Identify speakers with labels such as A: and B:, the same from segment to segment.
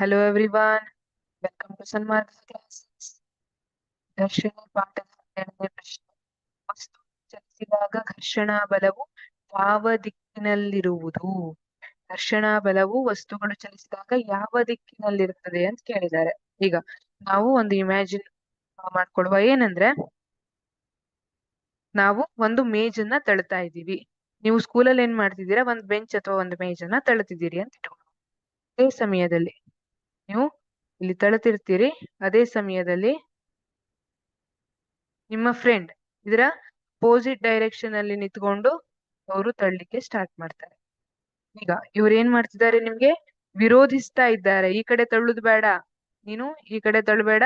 A: Hello everyone, welcome to Sanmark classes. ಘರ್ಷಣೆ ವಸ್ತು ಚಲಿಸಿದಾಗ ಘರ್ಷಣಾ ಬಲವು ಯಾವ ದಿಕ್ಕಿನಲ್ಲಿರುವುದು? ಘರ್ಷಣಾ ಬಲವು ವಸ್ತುಗಳು ಚಲಿಸಿದಾಗ ಯಾವ ದಿಕ್ಕಿನಲ್ಲಿರುತ್ತದೆ ಅಂತ ಕೇಳಿದ್ದಾರೆ. ಈಗ ನಾವು ಒಂದು ಇಮ್ಯಾಜಿನ್ ಮಾಡ್ಕೊಡುವ. ಏನಂದ್ರೆ ನಾವು ಒಂದು ಮೇಜನ್ನ ತಳ್ತಾ ಇದ್ದೀವಿ. ನೀವು ಸ್ಕೂಲಲ್ಲಿ ಏನ್ ಮಾಡ್ತಿದ್ದೀರಾ? ಒಂದು ಬೆಂಚ್ ಅಥವಾ ಒಂದು ಮೇಜನ್ನ ತಳ್ತಿದ್ದೀರಿ ಅಂತ ಇಟ್ಕೊಳ್ಳಿ ಅದೇ ಸಮಯದಲ್ಲಿ ನೀವು ಇಲ್ಲಿ ತಳತಿರ್ತೀರಿ ಅದೇ ಸಮಯದಲ್ಲಿ ನಿಮ್ಮ ಫ್ರೆಂಡ್ ಇದರ ಅಪೋಸಿಟ್ ಡೈರೆಕ್ಷನ್ ಅಲ್ಲಿ ನಿಂತ್ಕೊಂಡು ಅವರು ತಳ್ಳಿಕ್ಕೆ ಸ್ಟಾರ್ಟ್ ಮಾಡ್ತಾರೆ. ಈಗ ಇವ್ರು ಏನ್ ಮಾಡ್ತಿದ್ದಾರೆ ನಿಮ್ಗೆ? ವಿರೋಧಿಸ್ತಾ ಇದ್ದಾರೆ. ಈ ಕಡೆ ತಳ್ಳುದು ಬೇಡ. ನೀನು ಈ ಕಡೆ ತಳ್ಳಬೇಡ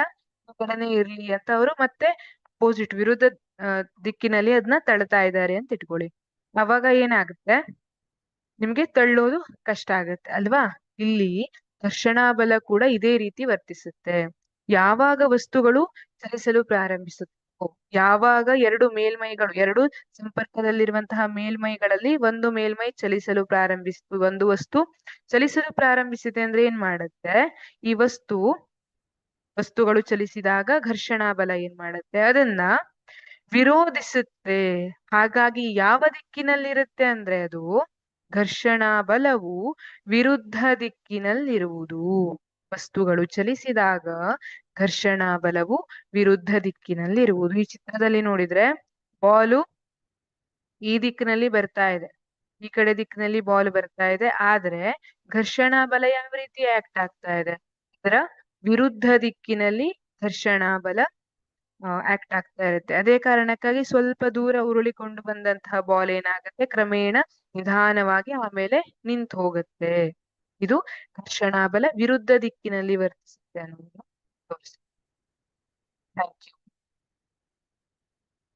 A: ಈ ಕಡೆನೇ ಇರ್ಲಿ ಅಂತ ಅವರು ಮತ್ತೆ ಅಪೋಸಿಟ್ ವಿರುದ್ಧ ದಿಕ್ಕಿನಲ್ಲಿ ಅದನ್ನ ತಳ್ತಾ ಇದ್ದಾರೆ ಅಂತ ಇಟ್ಕೊಳ್ಳಿ. ಅವಾಗ ಏನಾಗುತ್ತೆ? ನಿಮ್ಗೆ ತಳ್ಳೋದು ಕಷ್ಟ ಆಗುತ್ತೆ, ಅಲ್ವಾ? ಇಲ್ಲಿ ಘರ್ಷಣಾ ಬಲ ಕೂಡ ಇದೇ ರೀತಿ ವರ್ತಿಸುತ್ತೆ. ಯಾವಾಗ ವಸ್ತುಗಳು ಚಲಿಸಲು ಪ್ರಾರಂಭಿಸುತ್ತೋ ಯಾವಾಗ ಎರಡು ಮೇಲ್ಮೈಗಳು, ಎರಡು ಸಂಪರ್ಕದಲ್ಲಿರುವಂತಹ ಮೇಲ್ಮೈಗಳಲ್ಲಿ ಒಂದು ಮೇಲ್ಮೈ ಚಲಿಸಲು ಪ್ರಾರಂಭಿಸಿತು ಒಂದು ವಸ್ತು ಚಲಿಸಲು ಪ್ರಾರಂಭಿಸಿದೆ ಅಂದ್ರೆ ಏನ್ ಮಾಡುತ್ತೆ? ಈ ವಸ್ತು, ವಸ್ತುಗಳು ಚಲಿಸಿದಾಗ ಘರ್ಷಣಾ ಬಲ ಏನ್ ಮಾಡುತ್ತೆ? ಅದನ್ನ ವಿರೋಧಿಸುತ್ತೆ. ಹಾಗಾಗಿ ಯಾವ ದಿಕ್ಕಿನಲ್ಲಿರುತ್ತೆ ಅಂದ್ರೆ ಅದು ಘರ್ಷಣಾ ಬಲವು ವಿರುದ್ಧ ದಿಕ್ಕಿನಲ್ಲಿರುವುದು. ವಸ್ತುಗಳು ಚಲಿಸಿದಾಗ ಘರ್ಷಣಾ ಬಲವು ವಿರುದ್ಧ ದಿಕ್ಕಿನಲ್ಲಿರುವುದು. ಈ ಚಿತ್ರದಲ್ಲಿ ನೋಡಿದ್ರೆ ಬಾಲು ಈ ದಿಕ್ಕಿನಲ್ಲಿ ಬರ್ತಾ ಇದೆ. ಈ ಕಡೆ ದಿಕ್ಕಿನಲ್ಲಿ ಬಾಲ್ ಬರ್ತಾ ಇದೆ. ಆದ್ರೆ ಘರ್ಷಣಾ ಬಲ ಯಾವ ರೀತಿ ಆಕ್ಟ್ ಆಗ್ತಾ ಇದೆ? ಇದರ ವಿರುದ್ಧ ದಿಕ್ಕಿನಲ್ಲಿ ಘರ್ಷಣಾ ಬಲ ಆಕ್ಟ್ ಆಗ್ತಾ ಇರುತ್ತೆ. ಅದೇ ಕಾರಣಕ್ಕಾಗಿ ಸ್ವಲ್ಪ ದೂರ ಉರುಳಿಕೊಂಡು ಬಂದಂತಹ ಬಾಲ್ ಏನಾಗುತ್ತೆ? ಕ್ರಮೇಣ ನಿಧಾನವಾಗಿ ಆಮೇಲೆ ನಿಂತು ಹೋಗುತ್ತೆ. ಇದು ಘರ್ಷಣಾ ಬಲ ವಿರುದ್ಧ ದಿಕ್ಕಿನಲ್ಲಿ ವರ್ತಿಸುತ್ತೆ ಅನ್ನೋದು